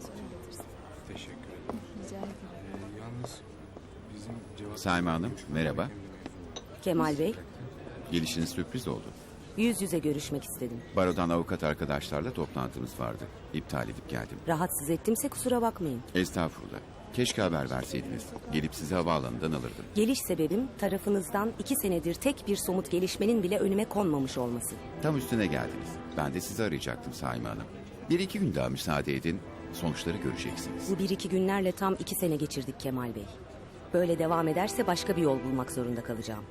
sonra getirsin. Teşekkür ederim. Rica ederim. Ee, yalnız bizim cevap... Saime Hanım merhaba. Kemal Bey, Gelişiniz sürpriz oldu. yüz yüze görüşmek istedim. Barodan avukat arkadaşlarla toplantımız vardı. İptal edip geldim. Rahatsız ettimse kusura bakmayın. Estağfurullah. Keşke haber verseydiniz. Gelip sizi havaalanından alırdım. Geliş sebebim tarafınızdan iki senedir tek bir somut gelişmenin bile önüme konmamış olması. Tam üstüne geldiniz. Ben de sizi arayacaktım Saime Hanım. Bir iki gün daha müsaade edin. Sonuçları göreceksiniz. Bu bir iki günlerle tam iki sene geçirdik Kemal Bey. Böyle devam ederse başka bir yol bulmak zorunda kalacağım.